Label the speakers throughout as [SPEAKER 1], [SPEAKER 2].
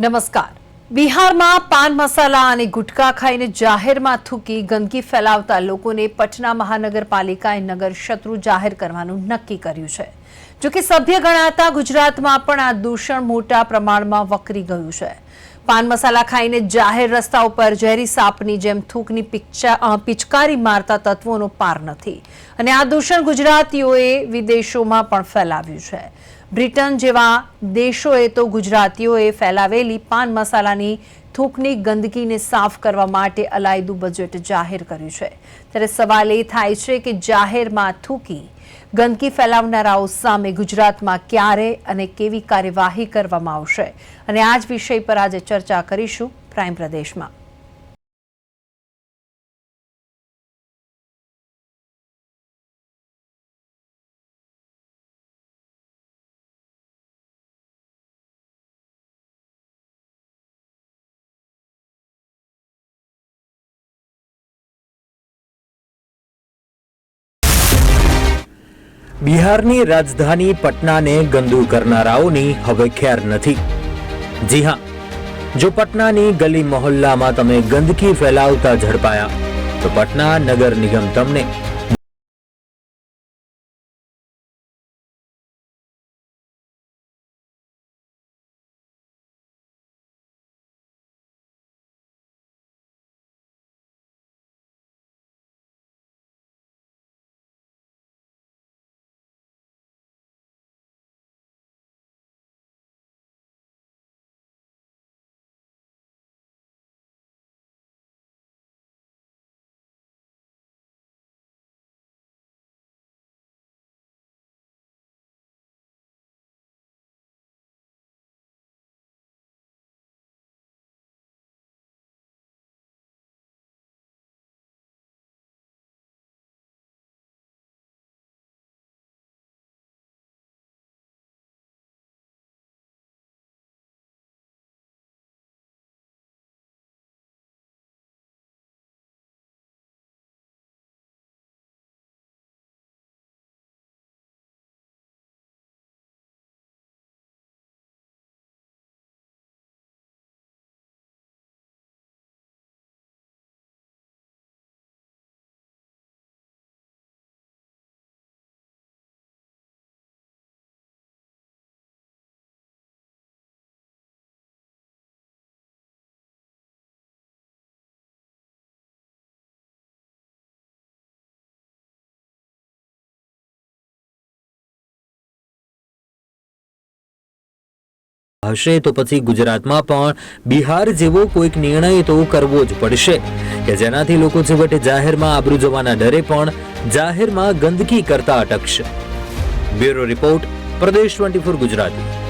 [SPEAKER 1] નમસ્કાર. બિહારમાં પાન મસાલા અને ગુટખા ખાઈને જાહેરમાં થૂકી ગંદકી ફેલાવતા લોકોને પટના મહાનગરપાલિકાએ નગર શત્રુ જાહેર કરવાનું નક્કી કર્યું છે. જોકે સભ્ય ગણાતા ગુજરાતમાં પણ આ દૂષણ મોટા પ્રમાણમાં વકરી ગયું છે. પાન મસાલા ખાઈને જાહેર રસ્તા ઉપર ઝેરી સાપની જેમ થૂકની પિચકારી મારતા તત્વોનો પાર નથી. અને આ દૂષણ ગુજરાતીઓએ વિદેશોમાં પણ ફેલાવ્યું છે. બ્રિટન જેવા દેશોએ તો ગુજરાતીઓએ ફેલાવેલી પાન મસાલાની થૂકની ગંદકીને સાફ કરવા માટે અલાયદું બજેટ જાહેર કર્યું છે. ત્યારે સવાલ એ થાય છે કે જાહેરમાં થૂકી ગંદકી ફેલાવનારાઓ સામે ગુજરાતમાં ક્યારે અને કેવી કાર્યવાહી કરવામાં આવશે? અને આ જ વિષય પર આજે ચર્ચા કરીશું પ્રાઇમ પ્રદેશમાં.
[SPEAKER 2] બિહારની રાજધાની પટનાને ગંદુ કરનારાઓની હવે ખેર નથી. જી હા, જો પટનાની ગલી મોહલ્લામાં તમે ગંદકી ફેલાવતા ઝડપાયા, તો પટના નગર નિગમ તમને હશે તો પછી ગુજરાતમાં પણ બિહાર જેવો કોઈક નિર્ણય તો કરવો જ પડશે. કે જેનાથી લોકો છેવટે જાહેરમાં આબરૂ જવાના ડરે પણ જાહેરમાં ગંદકી કરતા અટકશે. Bureau report, Pradesh twenty four Gujarati.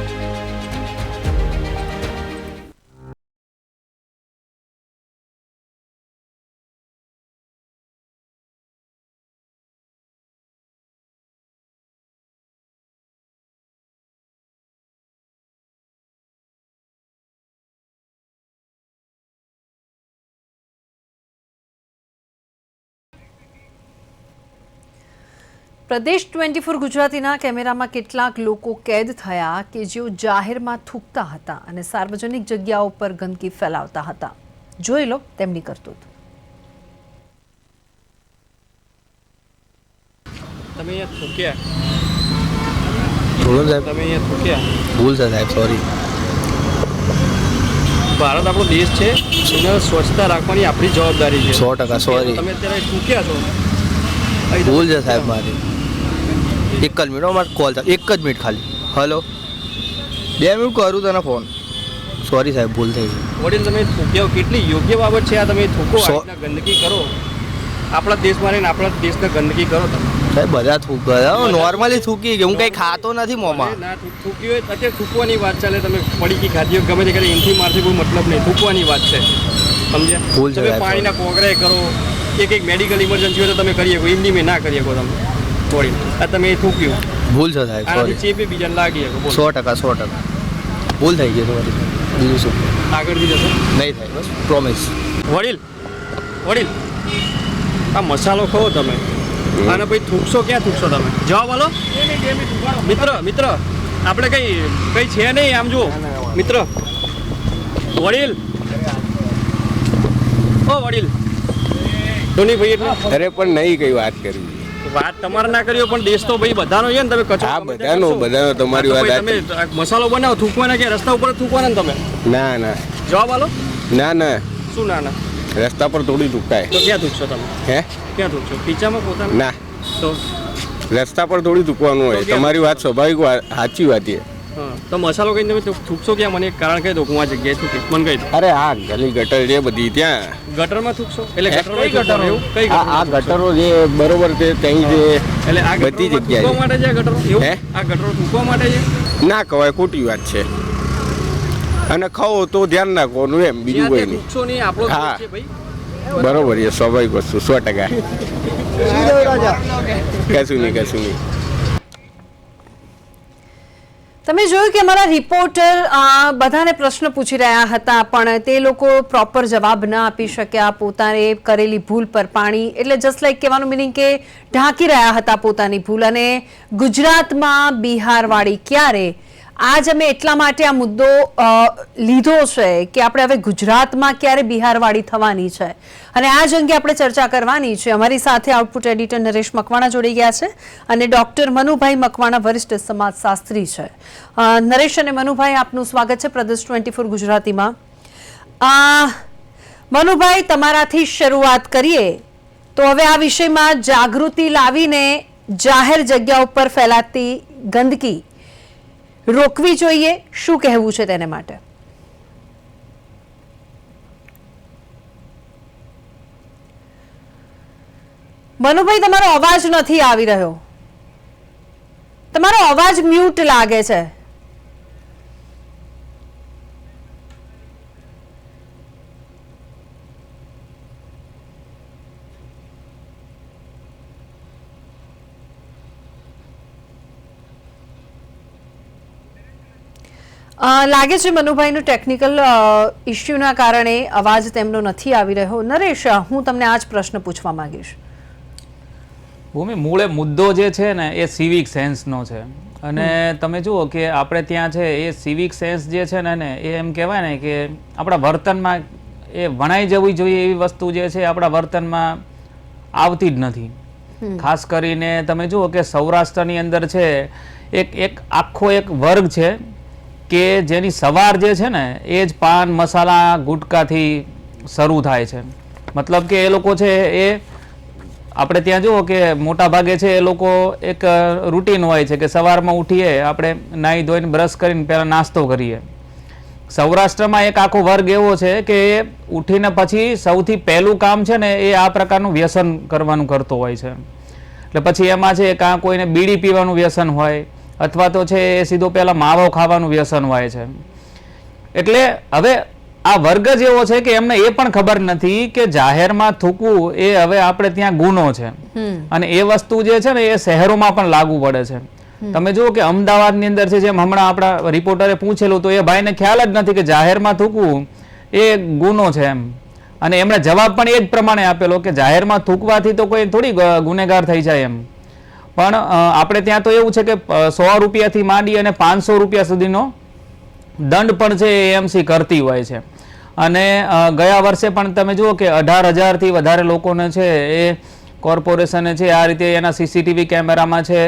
[SPEAKER 1] Pradesh twenty four ગુજરાતીના કેમેરામાં કેટલાક લોકો કેદ થયા કે જેઓ જાહેરમાં થૂકતા હતા અને સાર્વજનિક જગ્યાઓ પર ગંદકી ફેલાવતા હતા. જોઈ લો તેમની કરતૂત.
[SPEAKER 3] તમે અહીંયા થૂક્યા?
[SPEAKER 4] બોલો સાહેબ.
[SPEAKER 3] તમે અહીંયા થૂક્યા?
[SPEAKER 4] ભૂલ છે સાહેબ સોરી
[SPEAKER 3] ભારત આપણો દેશ છે એને સ્વચ્છતા રાખવાની આપણી જવાબદારી છે.
[SPEAKER 4] સો ટકા સોરી
[SPEAKER 3] તમે અત્યારે થૂક્યા છો?
[SPEAKER 4] ભૂલ છે સાહેબ મારી. એક જ મિનિટ મારે કોલ એક જ મિનિટ ખાલી. હલો બે મિનિટ કરું તને ફોન સોરી સાહેબ ભૂલ થઈ ગઈ.
[SPEAKER 3] વડીલ તમે થૂક્યા. કેટલી યોગ્ય બાબત છે આ તમે થૂકો ગંદકી કરો. આપણા દેશમાં રહીને આપણા દેશને ગંદકી કરો તમે.
[SPEAKER 4] સાહેબ બધા થૂક ગયા નોર્મલી થૂકી ગઈ હું કંઈ ખાતો નથી મોમાં.
[SPEAKER 3] ના થૂકી હોય અત્યારે થૂકવાની વાત ચાલે. તમે પડીકી ખાધી હોય ગમે તે કરે એનથી મારથી કોઈ મતલબ નહીં. થૂકવાની વાત છે. સમજ્યા?
[SPEAKER 4] ભૂલ છે
[SPEAKER 3] પાણીના કોગરાએ કરો એક એક મેડિકલ ઇમરજન્સી હોય તો તમે કરી શકો. એમની મેં ના કરી શકો તમે. વડીલ આ તમે થૂક્યું.
[SPEAKER 4] ભૂલ છે સાહેબ સોરી
[SPEAKER 3] ચેપી બીજાને લાગી શકો બોલો.
[SPEAKER 4] સો ટકા સો ટકા. ભૂલ થઈ ગઈ તમારી. બીજું શું?
[SPEAKER 3] આગળથી જશો?
[SPEAKER 4] નહીં થાય બસ. પ્રોમિસ
[SPEAKER 3] વડીલ વડીલ આ મસાલો ખો તમે. અને પછી થૂકશો ક્યાં થૂકશો તમે? જવાબ આલો. મિત્ર મિત્ર આપણે કઈ કઈ છે નહીં આમ જુઓ. મિત્ર. વડીલ. ઓ વડીલ. ધોનીભાઈ એટલે
[SPEAKER 5] અરે પણ નહીં કઈ વાત કરવી.
[SPEAKER 3] વાત તમારે ના કર્યો પણ દેશ તો ભાઈ બધાનો છે ને તમે કચરો
[SPEAKER 5] હા બધાનો બધાનો તમારી વાત
[SPEAKER 3] તમે મસાલો બનાવો થૂકવાના કે રસ્તા ઉપર થૂકવાના ને તમે?
[SPEAKER 5] ના ના.
[SPEAKER 3] જવાબ આલો.
[SPEAKER 5] ના ના.
[SPEAKER 3] શું ના ના?
[SPEAKER 5] રસ્તા પર થોડી થૂકાય.
[SPEAKER 3] તો ક્યાં થૂકશો તમે?
[SPEAKER 5] હે?
[SPEAKER 3] ક્યાં થૂકશો? ખીચામાં પોતાના?
[SPEAKER 5] ના.
[SPEAKER 3] તો
[SPEAKER 5] રસ્તા પર થોડી થૂકવાનું હોય. તમારી વાત સ્વાભાવિક વાત સાચી વાત છે.
[SPEAKER 3] તો મસાલો કહીને તમે થૂકશો ક્યાં? મને કારણ કહી દો હું આ જગ્યાએ થૂકીશ મને કહી દો.
[SPEAKER 5] અરે આ ગલી ગટર છે બધી ત્યાં.
[SPEAKER 3] ગટરમાં થૂકશો એટલે? ગટરમાં ગટર? એવું? કઈ
[SPEAKER 5] આ? ગટરો? જે બરોબર છે ત્યાં જે
[SPEAKER 3] એટલે આ
[SPEAKER 5] બધી જગ્યાએ.
[SPEAKER 3] થૂકવા માટે છે ગટરો? એવું?
[SPEAKER 5] હે?
[SPEAKER 3] આ ગટરો થૂકવા માટે છે?
[SPEAKER 5] ના કહેવાય ખોટી વાત છે. અને ખાઓ તો ધ્યાન રાખવાનું એમ બીજું કોઈ નહીં.
[SPEAKER 3] થૂકશો નહીં આપણો
[SPEAKER 5] હા.
[SPEAKER 3] છે ભાઈ.
[SPEAKER 5] બરોબર છે સ્વાભાવિક વસ્તુ સો ટકા. કશું નહીં કશું નહીં.
[SPEAKER 1] તમે જોયું કે અમારા રિપોર્ટર બધાને પ્રશ્ન પૂછી રહ્યા હતા, પણ તે લોકો પ્રોપર જવાબ ન આપી શક્યા. પોતાને કરેલી ભૂલ પર પાણી, એટલે જસ્ટ લાઈક કહેવાનું મિનિંગ કે ઢાંકી રહ્યા હતા પોતાની ભૂલ. અને ગુજરાતમાં બિહારવાળી ક્યારે આજ અમે એટલા માટે આ મુદ્દો લીધો છે કે આપણે હવે ગુજરાતમાં ક્યારે બિહારવાળી થવાની છે. અને આ જ અંગે આપણે ચર્ચા કરવાની છે. અમારી સાથે આઉટપુટ એડિટર નરેશ મકવાણા જોડી ગયા છે અને ડોક્ટર મનુભાઈ મકવાણા વરિષ્ઠ સમાજશાસ્ત્રી છે. નરેશ અને મનુભાઈ, આપનું સ્વાગત છે પ્રદેશ ટ્વેન્ટી ફોર ગુજરાતીમાં. મનુભાઈ, તમારાથી શરૂઆત કરીએ તો હવે આ વિષયમાં જાગૃતિ લાવીને જાહેર જગ્યા ઉપર ફેલાતી ગંદકી. રોકવી જોઈએ. શું કહેવું છે તેને માટે? મનુભાઈ, તમારો અવાજ નથી આવી રહ્યો. તમારો અવાજ મ્યુટ લાગે છે. લાગે છે મનુભાઈનું ટેકનિકલ ઇસ્યુના કારણે અવાજ તેમનો નથી આવી રહ્યો. નરેશ હું તમને આ જ પ્રશ્ન પૂછવા માંગીશ.
[SPEAKER 6] ભૂમિ મૂળે મુદ્દો જે છે ને એ સિવિક સેન્સનો છે. અને તમે જુઓ કે આપણે ત્યાં છે એ સિવિક સેન્સ જે છે ને એ એમ કહેવાય ને કે આપણા વર્તનમાં એ વણાઈ જવી જોઈએ એવી વસ્તુ જે છે આપણા વર્તનમાં આવતી જ નથી. ખાસ કરીને તમે જુઓ કે સૌરાષ્ટ્રની અંદર છે એક એક આખો એક વર્ગ છે કે જેની સવાર જે છે ને, એ જ પાન, મસાલા, ગુટકાથી શરૂ થાય છે. મતલબ કે એ લોકો છે એ, આપણે ત્યાં જુઓ કે મોટા ભાગે છે એ લોકો એક રૂટીન હોય છે કે સવારમાં ઉઠીએ, આપણે નાહી ધોઈને બ્રશ કરીને પહેલાં નાસ્તો કરીએ. સૌરાષ્ટ્રમાં એક આખો વર્ગ એવો છે કે એ ઉઠીને પછી સૌથી પહેલું કામ છે ને, એ આ પ્રકારનું વ્યસન કરવાનું કરતો હોય છે. એટલે પછી એમાં છે, કાં કોઈને બીડી પીવાનું વ્યસન હોય અથવા તો છે એ સીધો પહેલાં માવો ખાવાનું વ્યસન હોય છે. એટલે હવે આ વર્ગ જ એવો છે કે એમને એ પણ ખબર નથી કે જાહેરમાં થૂકવું એ હવે આપણે ત્યાં ગુનો છે. અને એ વસ્તુ જે છે ને એ શહેરોમાં પણ લાગુ પડે છે. તમે જુઓ કે અમદાવાદની અંદર છે જેમ હમણાં આપણા રિપોર્ટરે પૂછેલું તો એ ભાઈને ખ્યાલ જ નથી કે જાહેરમાં થૂકવું એ ગુનો છે એમ. અને એમણે જવાબ પણ એ જ પ્રમાણે આપેલો કે જાહેરમાં થૂકવાથી તો કોઈ થોડી ગુનેગાર થઈ જાય એમ. પણ આપણે ત્યાં તો એવું છે કે સો રૂપિયાથી માંડી અને પાંચસો રૂપિયા સુધીનો દંડ પણ છે એએમસી કરતી હોય છે. અને ગયા વર્ષે પણ તમે જુઓ કે અઢાર હજારથી વધારે લોકોને છે એ કોર્પોરેશને છે આ રીતે એના સીસીટીવી કેમેરામાં છે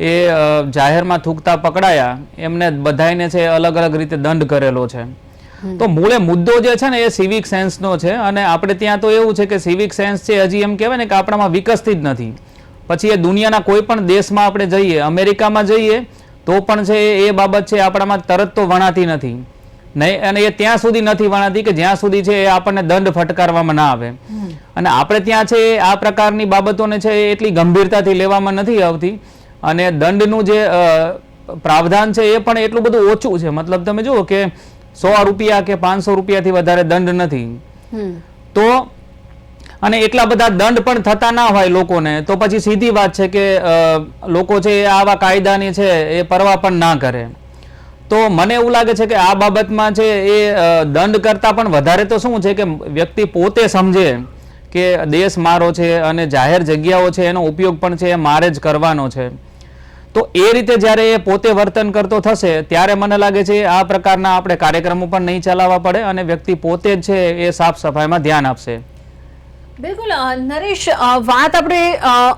[SPEAKER 6] એ જાહેરમાં થૂકતા પકડાયા. એમને બધાને છે અલગ અલગ રીતે દંડ કરેલો છે. તો મૂળે મુદ્દો જે છે ને એ સિવિક સેન્સનો છે અને આપણે ત્યાં તો એવું છે કે સિવિક સેન્સ છે હજી એમ કહેવાય ને કે આપણામાં વિકસતી જ નથી. પછી એ દુનિયાના કોઈ પણ દેશમાં આપણે જઈએ અમેરિકામાં જઈએ તો પણ છે એ બાબત છે આપણામાં તરત તો વણાતી નથી. નહીં અને એ ત્યાં સુધી નથી વણાતી કે જ્યાં સુધી છે એ આપણને દંડ ફટકારવામાં ના આવે. અને આપણે ત્યાં છે એ આ પ્રકારની બાબતોને છે એટલી ગંભીરતાથી લેવામાં નથી આવતી. અને દંડનું જે પ્રાવધાન છે એ પણ એટલું બધું ઓછું છે. મતલબ તમે જુઓ કે સો રૂપિયા કે પાંચસો રૂપિયાથી વધારે દંડ નથી. તો અને એટલા બધા દંડ પણ થતા ના હોય લોકોને, તો પછી સીધી વાત છે કે લોકો છે એ આવા કાયદાની છે એ પરવા પણ ના કરે. તો મને એવું લાગે છે કે આ બાબતમાં છે એ દંડ કરતાં પણ વધારે તો શું છે કે વ્યક્તિ પોતે સમજે કે દેશ મારો છે અને જાહેર જગ્યાઓ છે, એનો ઉપયોગ પણ છે, એ મારે જ કરવાનો છે. તો એ રીતે જ્યારે એ પોતે વર્તન કરતો થશે, ત્યારે મને લાગે છે આ પ્રકારના આપણે કાર્યક્રમો પણ નહીં ચલાવવા પડે અને વ્યક્તિ પોતે જ છે એ સાફ સફાઈમાં ધ્યાન આપશે.
[SPEAKER 1] બિલકુલ નરેશ વાત આપણે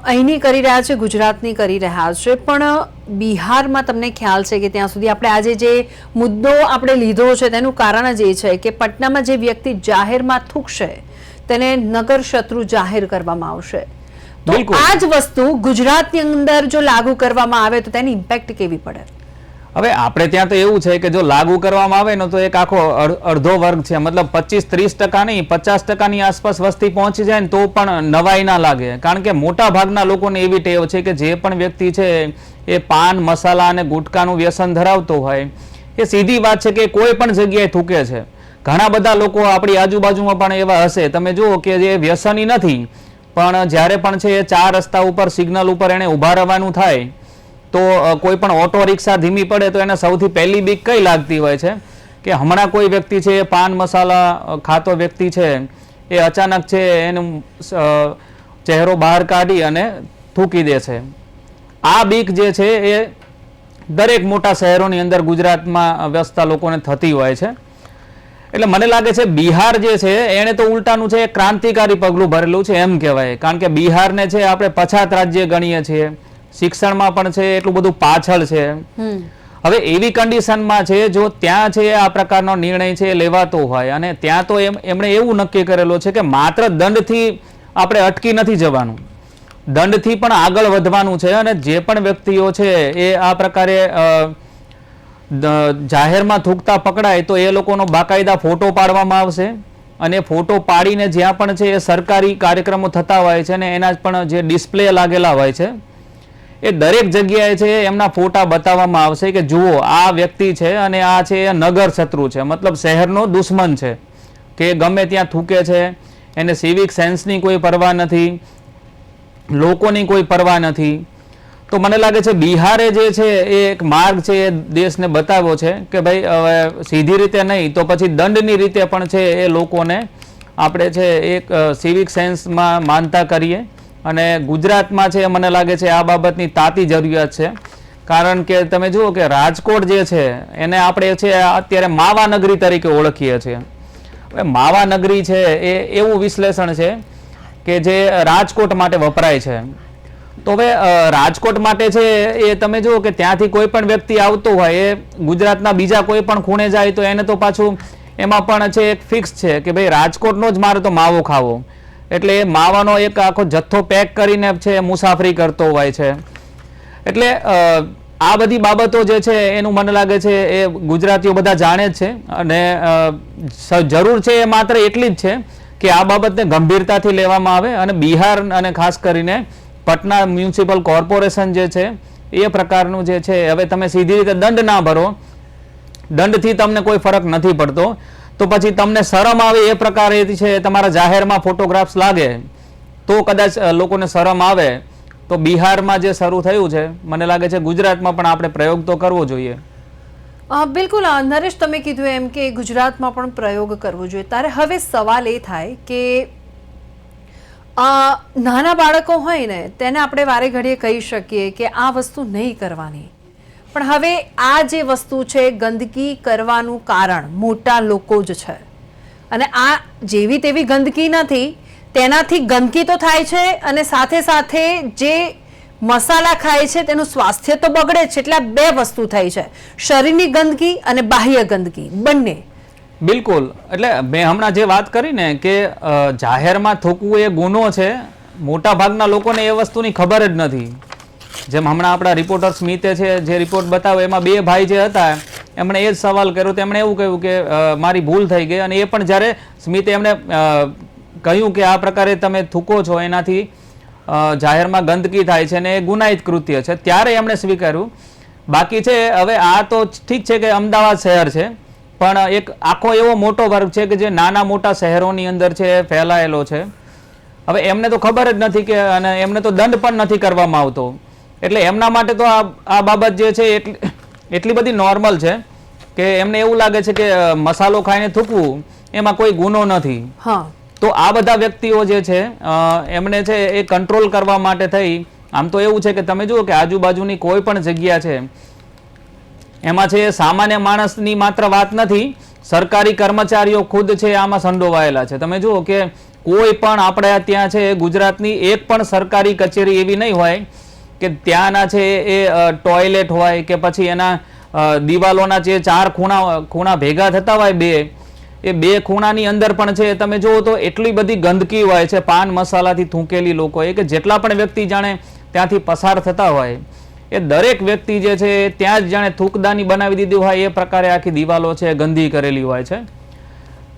[SPEAKER 1] અહીંની કરી રહ્યા છે ગુજરાતની કરી રહ્યા છે પણ બિહારમાં તમને ખ્યાલ છે કે ત્યાં સુધી આપણે આજે જે મુદ્દો આપણે લીધો છે તેનું કારણ જ એ છે કે પટનામાં જે વ્યક્તિ જાહેરમાં થૂકશે તેને નગર શત્રુ જાહેર કરવામાં આવશે તો. આ જ વસ્તુ ગુજરાતની અંદર જો લાગુ કરવામાં આવે તો તેની ઇમ્પેક્ટ કેવી પડે
[SPEAKER 6] હવે આપણે ત્યાં તો એવું છે કે જો લાગુ કરવામાં આવે ને તો એક આખો અડ- અડધો વર્ગ છે. મતલબ પચીસ ત્રીસ ટકા નહીં, પચાસ ટકાની આસપાસ વસ્તી પહોંચી જાય ને તો પણ નવાઈ ના લાગે. કારણ કે મોટા ભાગના લોકોને એવી ટેવ છે કે જે પણ વ્યક્તિ છે એ પાન, મસાલા અને ગુટકાનું વ્યસન ધરાવતો હોય, એ સીધી વાત છે કે કોઈ પણ જગ્યાએ થૂકે છે. ઘણા બધા લોકો આપણી આજુબાજુમાં પણ એવા હશે. તમે જુઓ કે જે વ્યસની નથી, પણ જ્યારે પણ છે એ ચાર રસ્તા ઉપર, સિગ્નલ ઉપર એને ઊભા રહેવાનું થાય તો કોઈ પણ ઓટો રિક્ષા ધીમી પડે તો એને સૌથી પહેલી બીક કઈ લાગતી હોય છે? કે હમણાં કોઈ વ્યક્તિ છે એ પાન મસાલા ખાતો વ્યક્તિ છે, એ અચાનક છે, એનું ચહેરો બહાર કાઢી અને થૂકી દે છે. આ બીક જે છે, એ દરેક મોટા શહેરોની અંદર ગુજરાતમાં વ્યસ્તા લોકોને થતી હોય છે. એટલે મને લાગે છે, બિહાર જે છે, એણે તો ઉલટાનું છે ક્રાંતિકારી પગલું ભરેલું છે, એમ કહેવાય. કારણ કે બિહારને છે, આપણે પછાત રાજ્ય ગણીએ છીએ. શિક્ષણમાં પણ છે એટલું બધું પાછળ છે. હવે એવી કન્ડિશનમાં છે જો ત્યાં છે આ પ્રકારનો નિર્ણય છે લેવાતો હોય અને ત્યાં તો એમ એમણે એવું નક્કી કરેલો છે કે માત્ર દંડથી આપણે અટકી નથી જવાનું. દંડથી પણ આગળ વધવાનું છે અને જે પણ વ્યક્તિઓ છે એ આ પ્રકારે જાહેરમાં થૂકતા પકડાય તો એ લોકોનો બાકાયદા ફોટો પાડવામાં આવશે અને ફોટો પાડીને જ્યાં પણ છે એ સરકારી કાર્યક્રમો થતા હોય છે અને એના પણ જે ડિસ્પ્લે લાગેલા હોય છે એ દરેક જગ્યાએ છે એમના ફોટા બતાવવામાં આવશે કે જુઓ, આ વ્યક્તિ છે અને આ છે, એ નગર શત્રુ છે. મતલબ શહેરનો દુશ્મન છે કે ગમે ત્યાં થૂકે છે, એને સિવિક સેન્સની કોઈ પરવા નથી, લોકોની કોઈ પરવા નથી. તો મને લાગે છે બિહારે જે છે એ એક માર્ગ છે એ દેશને બતાવ્યો છે કે ભાઈ, હવે સીધી રીતે નહીં, તો પછી દંડની રીતે પણ છે એ લોકોને આપણે છે એક સિવિક સેન્સમાં માનતા કરીએ. અને ગુજરાતમાં છે, મને લાગે છે, આ બાબતની તાતી જરૂરિયાત છે. કારણ કે તમે જુઓ કે રાજકોટ જે છે, એને આપણે છે, અત્યારે માવા નગરી તરીકે ઓળખીએ છીએ. હવે માવા છે, એ એવું વિશ્લેષણ છે કે જે રાજકોટ માટે વપરાય છે. તો હવે રાજકોટ માટે છે, એ તમે જુઓ કે ત્યાંથી કોઈ પણ વ્યક્તિ આવતો હોય, એ ગુજરાતના બીજા કોઈ પણ ખૂણે જાય, તો એને તો પાછું એમાં પણ છે, એક ફિક્સ છે કે ભાઈ રાજકોટનો જ મારે તો માવો ખાવો. એટલે એ માવાનો એક આખો જથ્થો પેક કરીને છે, મુસાફરી કરતો હોય છે. એટલે આ બધી બાબતો જે છે, એનું મને લાગે છે, એ ગુજરાતીઓ બધા જાણે જ છે. અને જરૂર છે એ માત્ર એટલી જ છે કે આ બાબતને ગંભીરતાથી લેવામાં આવે અને બિહાર અને ખાસ કરીને પટના મ્યુનિસિપલ કોર્પોરેશન જે છે, એ પ્રકારનું જે છે, હવે તમે સીધી રીતે દંડ ના ભરો. દંડથી તમને કોઈ ફરક નથી પડતો. તો પછી તમને શરમ આવે એ પ્રકારે છે, તમારા જાહેરમાં ફોટોગ્રાફ્સ લાગે, તો કદાચ લોકોને શરમ આવે. તો બિહારમાં જે શરૂ થયું છે, મને લાગે છે ગુજરાતમાં પણ આપણે પ્રયોગ તો કરવો જોઈએ.
[SPEAKER 1] બિલકુલ નરેશ, તમે કીધું એમ કે ગુજરાતમાં પણ પ્રયોગ કરવો જોઈએ. ત્યારે હવે સવાલ એ થાય કે નાના બાળકો હોય ને, તેને આપણે વારે ઘડીએ કહી શકીએ કે આ વસ્તુ નહીં કરવાની. પણ હવે આ જે વસ્તુ છે, ગંદકી કરવાનું કારણ મોટા લોકો જ છે. અને આ જેવી તેવી ગંદકી નથી, તેનાથી ગંદકી તો થાય છે અને સાથે સાથે જે મસાલા ખાય છે, તેનું સ્વાસ્થ્ય તો બગડે છે. એટલે બે વસ્તુ થઈ છે. શરીરની ગંદકી અને બાહ્ય ગંદકી, બંને.
[SPEAKER 6] બિલકુલ. એટલે મેં હમણાં જે વાત કરી ને કે જાહેરમાં થૂકવું એ ગુનો છે મોટા ભાગના લોકોને એ વસ્તુની ખબર જ નથી. જેમ હમણાં આપણા રિપોર્ટર સ્મિતે છે, જે રિપોર્ટ બતાવે, એમાં બે ભાઈ જે હતા, એમણે એ જ સવાલ કર્યો. તો એમણે એવું કહ્યું કે મારી ભૂલ થઈ ગઈ અને એ પણ જ્યારે સ્મિતે એમણે કહ્યું કે આ પ્રકારે તમે થૂકો છો, એનાથી જાહેરમાં ગંદકી થાય છે અને એ ગુનાહિત કૃત્ય છે, ત્યારે એમણે સ્વીકાર્યું. બાકી છે, હવે આ તો ઠીક છે કે અમદાવાદ શહેર છે, પણ એક આખો એવો મોટો વર્ગ છે કે જે નાના મોટા શહેરોની અંદર છે, ફેલાયેલો છે. હવે એમને તો ખબર જ નથી કે, અને એમને તો દંડ પણ નથી કરવામાં આવતો. એટલે એમના માટે તો આ બાબત જે છે એટલી એટલી બધી નોર્મલ છે કે એમને એવું લાગે છે કે મસાલો ખાઈને થૂકવું એમાં કોઈ ગુનો નથી.
[SPEAKER 1] હા.
[SPEAKER 6] તો આ બધા વ્યક્તિઓ જે છે એમને છે એ કંટ્રોલ કરવા માટે થઈ. આમ તો એવું છે કે તમે જુઓ કે આજુબાજુની કોઈ પણ જગ્યા છે એમાં છે સામાન્ય માણસની માત્ર વાત નથી સરકારી કર્મચારીઓ ખુદ છે આમાં સંડોવાયેલા છે. તમે જુઓ કે કોઈ પણ આપણે ત્યાં છે ગુજરાતની એક પણ સરકારી કચેરી એવી નહીં હોય કે ત્યાંના છે એ ટોયલેટ હોય કે પછી એના દિવાલોના જે ચાર ખૂણા ખૂણા ભેગા થતા હોય બે, એ બે ખૂણાની અંદર પણ છે. તમે જુઓ તો એટલી બધી ગંદકી હોય છે, પાન મસાલાથી થૂંકેલી લોકો. એ કે જેટલા પણ વ્યક્તિ જાણે ત્યાંથી પસાર થતા હોય, એ દરેક વ્યક્તિ જે છે ત્યાં જ જાણે થૂકદાની બનાવી દીધી હોય, એ પ્રકારે આખી દિવાલો છે ગંદી કરેલી હોય છે.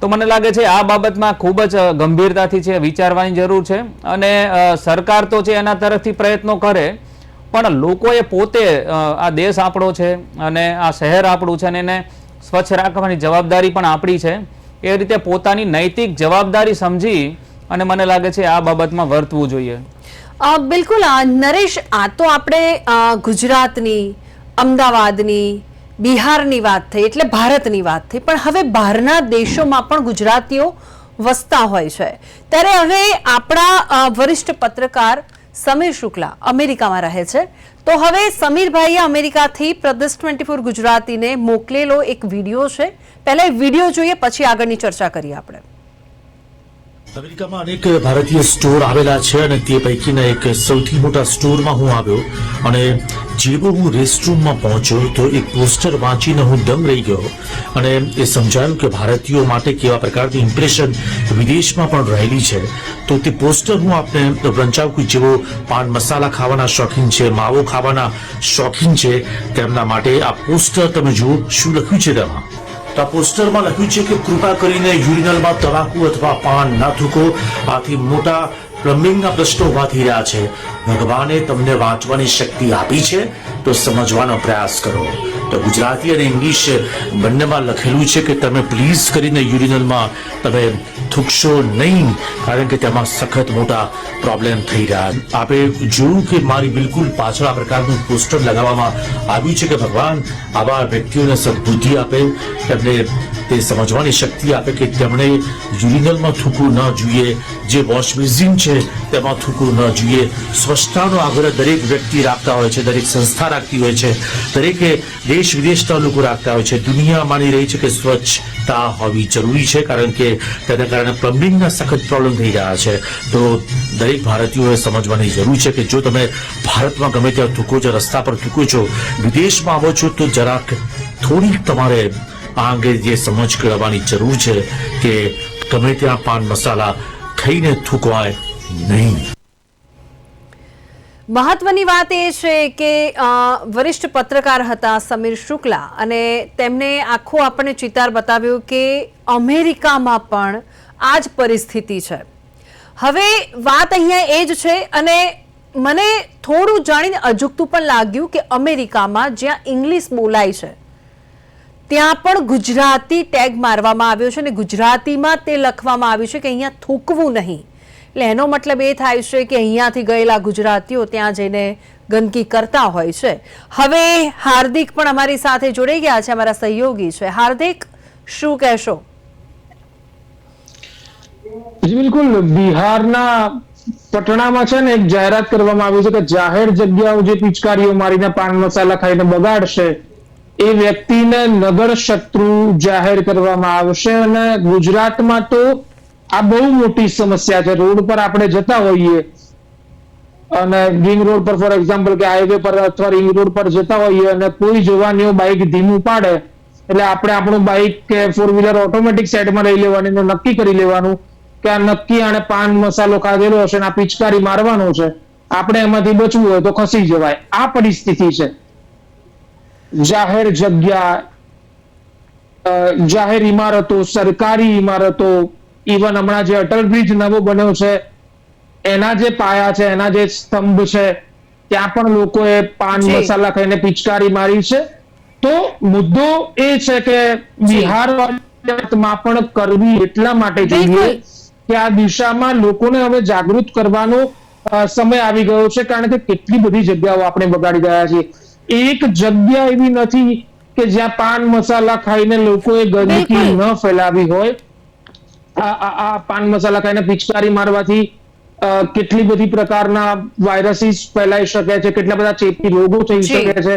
[SPEAKER 6] તો મને લાગે છે આ બાબતમાં ખૂબ જ ગંભીરતાથી છે વિચારવાની જરૂર છે. અને સરકાર તો છે એના તરફથી પ્રયત્નો કરે પણ લોકોએ પોતે આ દેશ આપણો છે અને આ શહેર આપણું છે અને એને સ્વચ્છ રાખવાની જવાબદારી પણ આપણી છે, એ રીતે પોતાની નૈતિક જવાબદારી સમજી અને મને લાગે છે આ બાબતમાં વર્તવું જોઈએ.
[SPEAKER 1] બિલકુલ નરેશ, આ તો આપણે ગુજરાતની, અમદાવાદની, બિહારની વાત થઈ, એટલે ભારતની વાત થઈ, પણ હવે બહારના દેશોમાં પણ ગુજરાતીઓ વસતા હોય છે. ત્યારે હવે આપણા વરિષ્ઠ પત્રકાર સમીર શુક્લા અમેરિકામાં રહે છે. તો હવે સમીરભાઈએ અમેરિકાથી પ્રદેશ ટ્વેન્ટી ફોર ગુજરાતીને મોકલેલો એક વીડિયો છે. પહેલા એ વીડિયો જોઈએ, પછી આગળની ચર્ચા કરીએ આપણે.
[SPEAKER 7] અમેરિકામાં અનેક ભારતીય સ્ટોર આવેલા છે અને તે પૈકીના એક સૌથી મોટા સ્ટોરમાં હું આવ્યો. અને જેવો હું રેસ્ટરૂમમાં પહોંચ્યો તો એક પોસ્ટર વાંચીને હું દમ રહી ગયો અને એ સમજાયું કે ભારતીયો માટે કેવા પ્રકારની ઇમ્પ્રેશન વિદેશમાં પણ રહેલી છે. તો તે પોસ્ટર હું આપને કે જેઓ પાન મસાલા ખાવાના શોખીન છે, માવો ખાવાના શોખીન છે, તેમના માટે આ પોસ્ટર તમે જુઓ, શું લખ્યું છે તેમાં? તો આ પોસ્ટરમાં લખ્યું છે કે કૃપા કરીને યુરિનલમાં તમાકુ અથવા પાન ના થૂકો, આથી મોટા પ્લમ્બિંગના પ્રશ્નો ઊભા થઈ રહ્યા છે. ભગવાને તમને વાંચવાની શક્તિ આપી છે, તો સમજવાનો પ્રયાસ કરો. તો ગુજરાતી અને ઇંગ્લિશ બંનેમાં લખેલું છે કે તમે પ્લીઝ કરીને યુરિનલમાં તમે થૂકશો નહીં, કારણ કે તેમાં સખત મોટા પ્રોબ્લેમ થઈ રહ્યા. આપે જોયું કે મારી બિલકુલ પાછળ આ પ્રકારનું પોસ્ટર લગાવવામાં આવ્યું છે કે ભગવાન આવા વ્યક્તિઓને સદબુદ્ધિ આપે, તેમને તે સમજવાની શક્તિ આપે કે તેમણે યુરિનલમાં થૂકવું ન જોઈએ. જે વોશ બેઝિન છે, તેમાં થૂકવું ન જોઈએ. સ્વચ્છતાનો આગ્રહ દરેક વ્યક્તિ રાખતા હોય છે, દરેક સંસ્થા રાખતી હોય છે, દરેકે દેશ વિદેશના લોકો રાખતા હોય છે. દુનિયા માની રહી છે કે સ્વચ્છતા હોવી જરૂરી છે, કારણ કે તેના કારણે પ્લમ્બિંગના સખત પ્રોબ્લેમ થઈ રહ્યા છે. તો દરેક ભારતીયોએ સમજવાની જરૂર છે કે જો તમે ભારતમાં ગમે ત્યાં થૂકો છો, રસ્તા પર થૂકો છો, વિદેશમાં આવો છો, તો જરાક થોડીક તમારે આ અંગે જે સમજ કરવાની જરૂર છે કે ગમે ત્યાં પાન મસાલા ખાઈને થૂકવાય નહીં.
[SPEAKER 1] મહત્વની વાત એ છે કે વરિષ્ઠ પત્રકાર હતા સમીર શુક્લા અને તેમણે આખો આપણને ચિતાર બતાવ્યું કે અમેરિકામાં પણ આ જ પરિસ્થિતિ છે. હવે વાત અહીંયા એ જ છે અને મને થોડું જાણીને અજુકતું પણ લાગ્યું કે અમેરિકામાં જ્યાં ઇંગ્લિશ બોલાય છે ત્યાં પણ ગુજરાતી ટેગ મારવામાં આવ્યો છે અને ગુજરાતીમાં તે લખવામાં આવ્યું છે કે અહીંયા થૂકવું નહીં. એટલે એનો મતલબ એ થાય છે કે અહીંયાથી ગયેલા ગુજરાતીઓ ત્યાં જઈને ગંદકી કરતા હોય છે. હવે હાર્દિક પણ અમારી સાથે જોડાઈ ગયા છે, અમારા સહયોગી છે. હાર્દિક, શું કહેશો?
[SPEAKER 8] બિલકુલ. બિહારના પટણામાં છે ને એક જાહેરાત કરવામાં આવી છે કે જાહેર જગ્યાઓ જે પિચકારીઓ મારીને પાન મસાલા ખાઈને બગાડશે એ વ્યક્તિને નગર શત્રુ જાહેર કરવામાં આવશે અને ગુજરાતમાં તો આ બહુ મોટી સમસ્યા છે. રોડ પર આપણે જતા હોઈએ અને રિંગ રોડ પર, ફોર એક્ઝામ્પલ, કે હાઈવે પર અથવા રિંગ રોડ પર જતા હોઈએ અને કોઈ જવાનીઓ બાઇક ધીમું પાડે, એટલે આપણે આપણું બાઇક કે ફોર વ્હીલર ઓટોમેટિક સાઈડમાં લઈ લેવાની નક્કી કરી લેવાનું કે આ નક્કી આને પાન મસાલો ખાધેલો હશે અને આ પિચકારી મારવાનો છે. આપણે એમાંથી બચવું હોય તો ખસી જવાય. આ પરિસ્થિતિ છે. જાહેર જગ્યા જાહેર ઇમારતો સરકારી ઇમારતો ઇવન હમણાં જે અટલ બ્રિજ નવો બન્યો છે એના જે પાયા છે એના જે સ્તંભ છે ત્યાં પણ લોકોએ પાન મસાલા ખાઈને પિચકારી મારી છે. તો મુદ્દો એ છે કે બિહારમાં પણ કરવી એટલા માટે જોઈએ કે આ દિશામાં લોકોને હવે જાગૃત કરવાનો સમય આવી ગયો છે કારણ કે કેટલી બધી જગ્યાઓ આપણે બગાડી ગયા છીએ. એક જગ્યા એવી નથી કે જ્યાં પાન મસાલા ખાઈને લોકોએ ગંદકી ન ફેલાવી હોય. આ પાન મસાલા ખાઈને પિચકારી મારવાથી કેટલી બધી પ્રકારના વાયરસીસ ફેલાઈ શકે છે કેટલા બધા ચેપી રોગો થઈ શકે છે.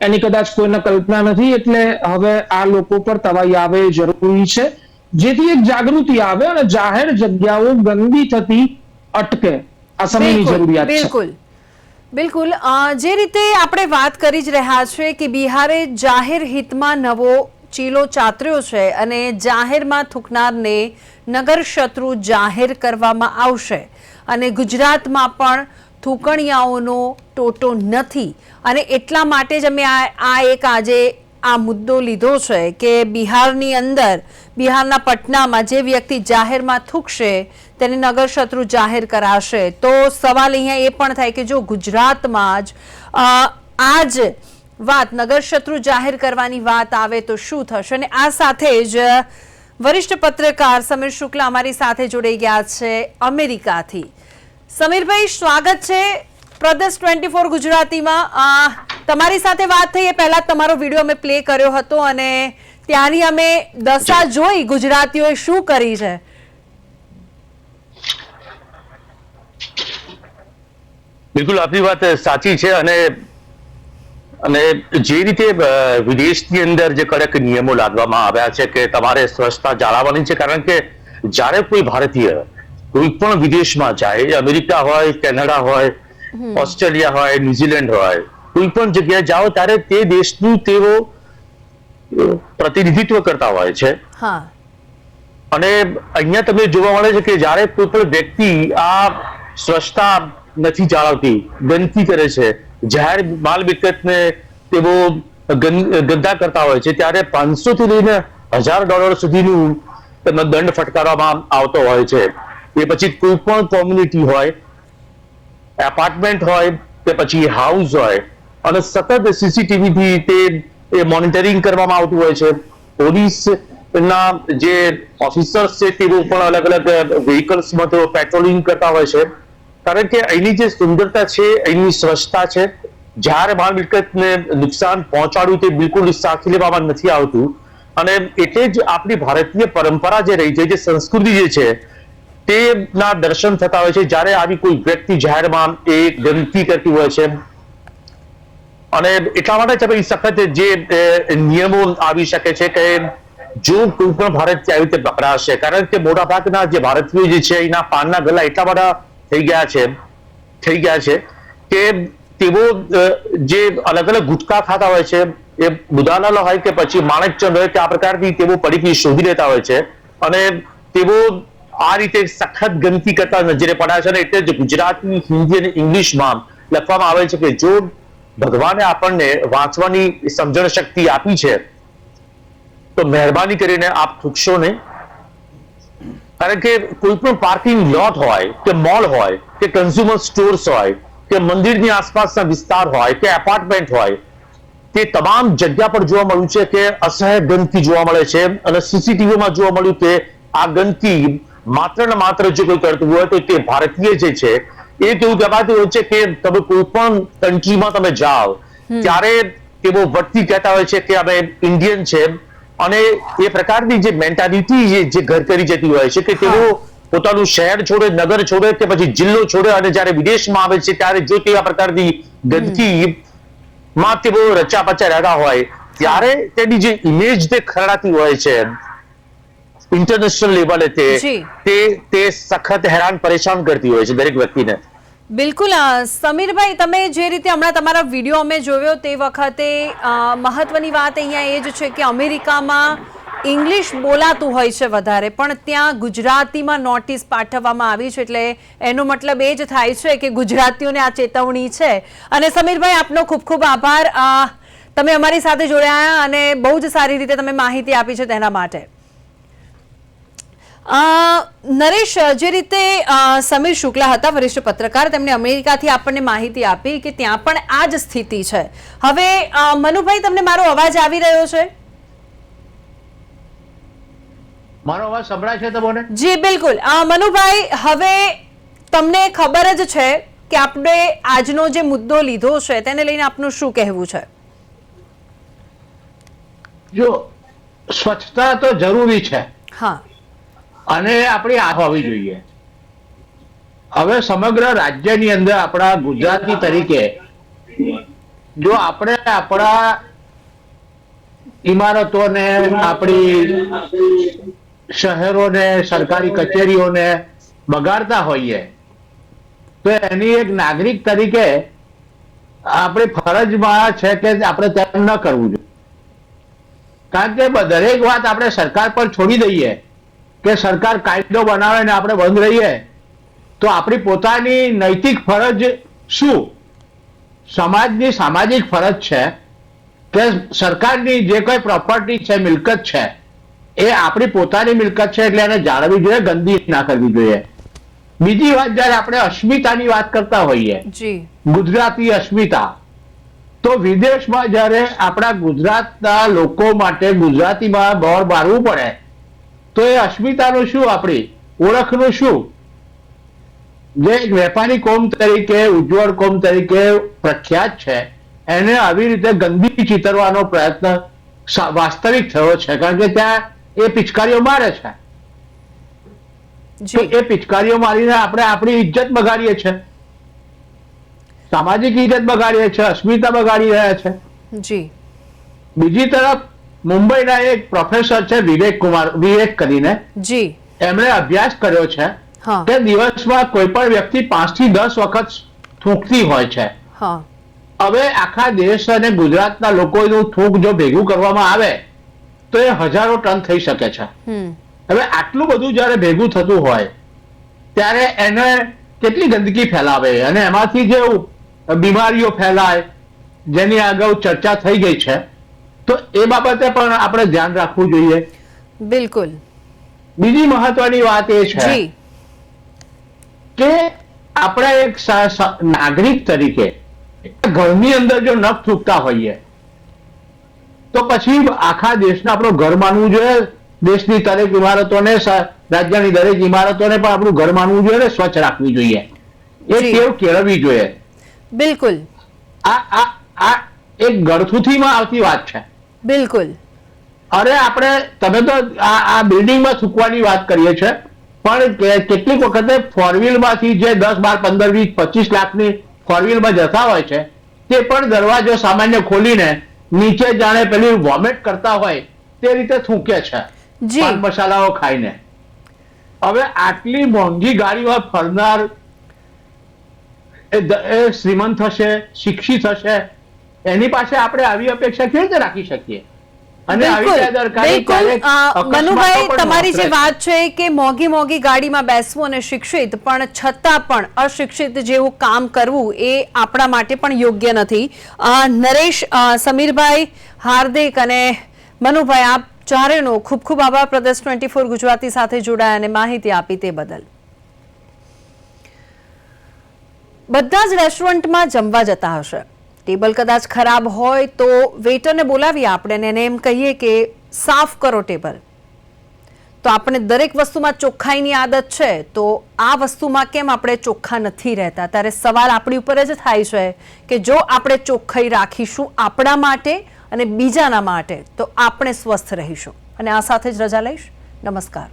[SPEAKER 8] એની કદાચ કોઈને કલ્પના નથી એટલે હવે આ લોકો પર તવાઈ આવે એ જરૂરી છે. જેથી એક જાગૃતિ આવે અને જાહેર જગ્યાઓ ગંદી થતી અટકે. આ સમયની જરૂરિયાત છે.
[SPEAKER 1] બિલકુલ. બિલકુલ. જે રીતે આપણે વાત કરી જ રહ્યા છે કે બિહારે જાહેર હિતમાં નવો ચીલો ચાતર્યો છે અને જાહેરમાં થૂકનારને નગર શત્રુ જાહેર કરવામાં આવશે. અને ગુજરાતમાં પણ થૂકણિયાઓનો ટોટો નથી. અને એટલા માટે જ અમે આ એક આજે આ મુદ્દો લીધો છે કે બિહારની અંદર બિહારના પટનામાં જે વ્યક્તિ જાહેરમાં થૂકશે, તેને નગર શત્રુ જાહેર કરાશે. તો સવાલ અહીંયા એ પણ થાય કે જો ગુજરાતમાં જ આ જ વાત નગર શત્રુ જાહેર કરવાની વાત આવે તો શું થશે? અને આ સાથે જ વરિષ્ઠ પત્રકાર સમીર શુક્લા અમારી સાથે જોડાઈ ગયા છે અમેરિકાથી. સમીરભાઈ, સ્વાગત છે પ્રદેશ ટ્વેન્ટી ફોર ગુજરાતીમાં. તમારી સાથે વાત થઈ એ પહેલાં તમારો વીડિયો અમે પ્લે કર્યો હતો અને ત્યાંની અમે દશા જોઈ ગુજરાતીઓએ શું કરી છે?
[SPEAKER 9] બિલકુલ આપની વાત સાચી છે અને અને જે રીતે વિદેશની અંદર જે કડક નિયમો લાદવામાં આવ્યા છે કે તમારે સ્વચ્છતા જાળવવાની છે કારણ કે જ્યારે કોઈ ભારતીય કોઈ પણ વિદેશમાં જાય અમેરિકા હોય કેનેડા હોય ઓસ્ટ્રેલિયા હોય ન્યુઝીલેન્ડ હોય કોઈ પણ જગ્યાએ જાઓ ત્યારે તે દેશનું તેઓ પ્રતિનિધિત્વ કરતા હોય છે. અને અહીંયા તમને જોવા મળે છે કે જ્યારે કોઈ પણ વ્યક્તિ આ સ્વચ્છતા નથી જાળવતી ગંદકી કરે છે જાહેર માલ મિલકતને તેઓ ગંદા કરતા હોય છે ત્યારે પાંચસો થી લઈને હજાર ડોલર સુધીનું તમને દંડ ફટકારવામાં આવતો હોય છે. એ પછી કોઈ પણ કોમ્યુનિટી હોય એપાર્ટમેન્ટ હોય કે પછી હાઉસ હોય અને સતત સીસીટીવી થી તે એ મોનિટરિંગ કરવામાં આવતું હોય છે. પોલીસ ના જે ઓફિસર્સ છે તેઓ પણ અલગ અલગ વ્હીકલ્સમાં તેઓ પેટ્રોલિંગ કરતા હોય છે. કારણ કે અહીંની જે સુંદરતા છે, અહીંની સ્વચ્છતા છે જ્યારે માલ મિલકતને નુકસાન પહોંચાડવું તે બિલકુલ સાથી લેવામાં નથી આવતું. અને એટલે જ આપણી ભારતીય પરંપરા જે રહી છે, જે સંસ્કૃતિ જે છે, તેના દર્શન થતા હોય છે. જ્યારે આવી કોઈ વ્યક્તિ જાહેરમાં એ ગંદકી કરતી હોય છે અને એટલા માટે છે સખત જે નિયમો આવી શકે છે કે જો કોઈ પણ ભારતીય આવી રીતે પકડાશે કારણ કે મોટાભાગના જે ભારતીયો જે છે, એના પાનના ગલા એટલા બધા થઈ ગયા છે, થઈ ગયા છે કે તેઓ જે અલગ અલગ ગુટકા ખાતા હોય છે, એ બુદાલાલ હોય કે પછી માણેકચંદ હોય કે આ પ્રકારથી તેઓ પડીકી શોધી લેતા હોય છે અને તેઓ આ રીતે સખત ગંદકી કરતા નજરે પડ્યા છે અને એટલે જ ગુજરાતી હિન્દી અને ઇંગ્લિશમાં લખવામાં આવે છે કે જો ભગવાને આપણને વાંચવાની સમજણ શક્તિ આપી છે, તો મહેરબાની કરીને આપ થૂકશો નહીં. કારણ કે કોઈ પણ પાર્કિંગ લોટ હોય, કે મોલ હોય, કે કન્ઝ્યુમર સ્ટોર્સ હોય, કે મંદિરની આસપાસના વિસ્તાર હોય, કે એપાર્ટમેન્ટ હોય, તે તમામ જગ્યા પર જોવા મળ્યું છે કે અસહ્ય ગંદકી જોવા મળે છે અને સીસીટીવીમાં જોવા મળ્યું કે આ ગંદકી માત્ર ને માત્ર જો કોઈ કરતું હોય તો તે ભારતીય જે છે એ કેવું કહેવાતું હોય છે કે તમે કોઈ પણ કન્ટ્રીમાં તમે જાઓ ત્યારે તેઓ વટતી કહેતા હોય છે કે અમે ઇન્ડિયન છે. અને એ પ્રકારની જે મેન્ટાલિટી જે ઘર કરી જતી હોય છે કે તેઓ પોતાનું શહેર છોડે નગર છોડે કે પછી જિલ્લો છોડે અને જ્યારે વિદેશમાં આવે છે ત્યારે જો તેવા પ્રકારની ગંદકી માં તેઓ રચા પચા રહેતા હોય ત્યારે તેની જે ઇમેજ તે ખરડાતી હોય છે. ઇન્ટરનેશનલ લેવલે તે. તે તે સખત હેરાન પરેશાન કરતી હોય છે દરેક વ્યક્તિને.
[SPEAKER 1] બિલકુલ સમીરભાઈ તમે જે રીતે હમણાં તમારા વીડિયો અમે જોયો તે વખતે મહત્વની વાત અહીંયા એ જ છે કે અમેરિકામાં ઇંગ્લિશ બોલાતું હોય છે વધારે પણ ત્યાં ગુજરાતીમાં નોટિસ પાઠવવામાં આવી છે એટલે એનો મતલબ એ જ થાય છે કે ગુજરાતીઓને આ ચેતવણી છે. અને સમીરભાઈ આપનો ખૂબ ખૂબ આભાર. તમે અમારી સાથે જોડાયા અને બહુ જ સારી રીતે તમે માહિતી આપી છે તેના માટે. નરેશ જે રીતે સમીર શુક્લા હતા વરિષ્ઠ પત્રકાર તેમણે અમેરિકાથી આપણને માહિતી આપી કે ત્યાં પણ આ જ સ્થિતિ છે. હવે મનુભાઈ તમને મારો અવાજ આવી રહ્યો છે?
[SPEAKER 10] મારો અવાજ સંભળાય છે તમને?
[SPEAKER 1] જી બિલકુલ. મનુભાઈ હવે તમને ખબર જ છે કે આપણે આજનો જે મુદ્દો લીધો છે તેને લઈને આપનું શું કહેવું છે?
[SPEAKER 10] જો સ્વચ્છતા તો જરૂરી છે.
[SPEAKER 1] હા.
[SPEAKER 10] અને આપણી આ હોવી જોઈએ. હવે સમગ્ર રાજ્યની અંદર આપણા ગુજરાતી તરીકે, જો આપણે આપણા ઇમારતોને, આપણી શહેરોને, સરકારી કચેરીઓને બગાડતા હોઈએ, તો એની એક નાગરિક તરીકે આપણી ફરજમાં છે કે આપણે તેમ ન કરવું જોઈએ. કારણ કે દરેક વાત આપણે સરકાર પર છોડી દઈએ. કે સરકાર કાયદો બનાવે ને આપણે બંધ રહીએ તો આપણી પોતાની નૈતિક ફરજ શું? સમાજની સામાજિક ફરજ છે કે સરકારની જે કોઈ પ્રોપર્ટી છે મિલકત છે એ આપણી પોતાની મિલકત છે એટલે એને જાળવવી જોઈએ ગંદી ના કરવી જોઈએ. બીજી વાત જયારે આપણે અસ્મિતાની વાત કરતા હોઈએ ગુજરાતી અસ્મિતા તો વિદેશમાં જયારે આપણા ગુજરાતના લોકો માટે ગુજરાતીમાં બહાર મારવું પડે તો એ અસ્મિતાનું શું આપણી? ઓળખનું શું? જે એક વેપારી કોમ તરીકે ઉજ્જવળ કોમ તરીકે પ્રખ્યાત છે એને આવી રીતે ગંદી ચિતરવાનો પ્રયત્ન વાસ્તવિક થયો છે કારણ કે ત્યાં એ પિચકારીઓ મારે છે. એ પિચકારીઓ મારીને આપણે આપણી ઇજ્જત બગાડીએ છીએ સામાજિક ઇજ્જત બગાડીએ છીએ અસ્મિતા બગાડી રહ્યા છે.
[SPEAKER 1] જી.
[SPEAKER 10] બીજી તરફ મુંબઈના એક પ્રોફેસર છે વિવેક કુમાર વિવેક કરીને.
[SPEAKER 1] જી.
[SPEAKER 10] એમણે અભ્યાસ કર્યો છે કે દિવસમાં કોઈ પણ વ્યક્તિ પાંચથી દસ વખત થૂંકતી હોય છે. હવે આખા દેશ અને ગુજરાતના લોકોનું થૂંક જો ભેગું કરવામાં આવે તો એ હજારો ટન થઈ શકે છે. હવે આટલું બધું જ્યારે ભેગું થતું હોય ત્યારે એને કેટલી ગંદકી ફેલાવે? અને એમાંથી જે બીમારીઓ ફેલાય જેની અગાઉ ચર્ચા થઈ ગઈ છે તો એ બાબતે પણ આપણે ધ્યાન રાખવું જોઈએ.
[SPEAKER 1] બિલકુલ.
[SPEAKER 10] બીજી મહત્વની વાત એ છે કે આપણે એક નાગરિક તરીકે ઘરની અંદર જો નખ થૂકતા હોઈએ તો પછી આખા દેશને આપણું ઘર માનવું જોઈએ. દેશની દરેક ઇમારતોને રાજ્યની દરેક ઇમારતોને પણ આપણું ઘર માનવું જોઈએ અને સ્વચ્છ રાખવી જોઈએ. એ. ટેવ કેળવવી જોઈએ.
[SPEAKER 1] બિલકુલ.
[SPEAKER 10] આ આ આ એક ગળથુથીમાં આવતી વાત છે.
[SPEAKER 1] બિલકુલ.
[SPEAKER 10] અરે આપણે તમે તો આ આ બિલ્ડિંગમાં થૂકવાની વાત કરીએ છીએ પણ કેટલીક વખતે ફોરમાંથી જે દસ બાર પંદર વીસ પચીસ લાખની ફોરમાં જતા હોય છે તે પણ દરવાજો સામાન્ય ખોલીને નીચે જાણે પેલી વોમિટ કરતા હોય તે રીતે થૂંકે છે પાન મસાલાઓ ખાઈને. હવે આટલી મોંઘી ગાડીમાં ફરનાર એ શ્રીમંત થશે શિક્ષિત હશે એની પાસે આપણે આવી અપેક્ષા કેવી રીતે રાખી શકીએ?
[SPEAKER 1] મનુભાઈ તમારી જે વાત છે કે મોંઘી મોંઘી ગાડીમાં બેસવું અને શિક્ષિત પણ છતાં પણ અશિક્ષિત જેવું કામ કરવું એ આપણા માટે પણ યોગ્ય નથી. નરેશ સમીરભાઈ હાર્દિક અને મનુભાઈ આપ ચારેનો ખૂબ ખૂબ આભાર. પ્રદેશ ટ્વેન્ટી ફોર ગુજરાતી સાથે જોડાયા અને માહિતી આપી તે બદલ. બધા જ રેસ્ટોરન્ટમાં જમવા જતા હશે. ટેબલ કદાચ ખરાબ હોય તો વેટરને બોલાવીએ આપણે એને એમ કહીએ કે સાફ કરો ટેબલ. તો આપણે દરેક વસ્તુમાં ચોખ્ખાઈની આદત છે, તો આ વસ્તુમાં કેમ આપણે ચોખ્ખા નથી રહેતા? ત્યારે સવાલ આપણી ઉપર જ થાય છે કે જો આપણે ચોખ્ખાઈ રાખીશું આપણા માટે અને બીજાના માટે, તો આપણે સ્વસ્થ રહીશું. અને આ સાથે જ રજા લઈશ. નમસ્કાર.